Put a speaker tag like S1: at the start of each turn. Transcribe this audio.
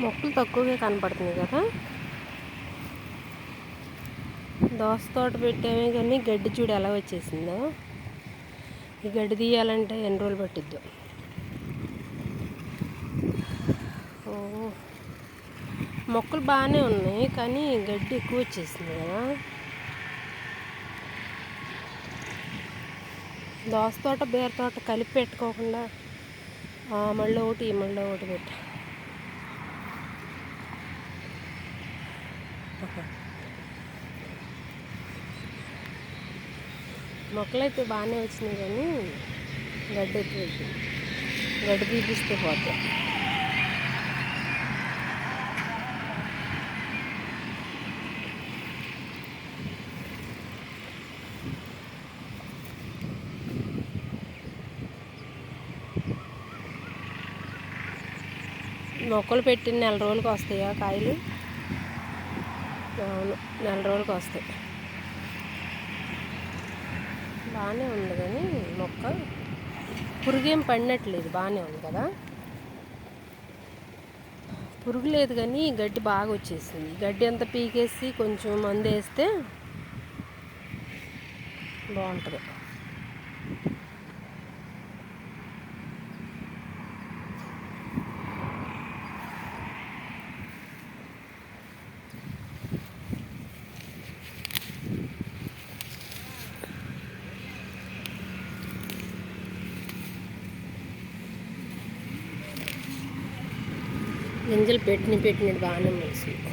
S1: మొక్కలు తక్కువగా కనపడుతుంది కదా. దోస తోట పెట్టామే కానీ గడ్డి చూడు ఎలా వచ్చేసిందో. ఈ గడ్డి తీయాలంటే ఎన్ని రోజులు పట్టిద్దు. ఓ. మొక్కలు బాగానే ఉన్నాయి కానీ గడ్డి ఎక్కువ వచ్చేసింది కదా. దోస తోట బీర తోట కలిపి పెట్టుకోకుండా మళ్ళీ ఒకటి ఈ మళ్ళీ ఒకటి పెట్టా. మొక్కలు అయితే బాగానే వచ్చినాయి కానీ గడ్డ ఎక్కువ గడ్డ గడ్డి తీపిస్తే పోతాయి. మొక్కలు పెట్టిన నెల రోజులకు వస్తాయా కాయలు? అవును. నెల రోజులకు వస్తాయి. బాగానే ఉంది కానీ మొక్క పురుగేం పడినట్లేదు బాగానే ఉంది కదా? పురుగు లేదు కానీ గడ్డి బాగా వచ్చేసింది. గడ్డి అంతా పీకేసి కొంచెం మందు వేస్తే బాగుంటుంది. గింజలు పెట్టిన పెట్టినట్టు బాగానే మొలిసింది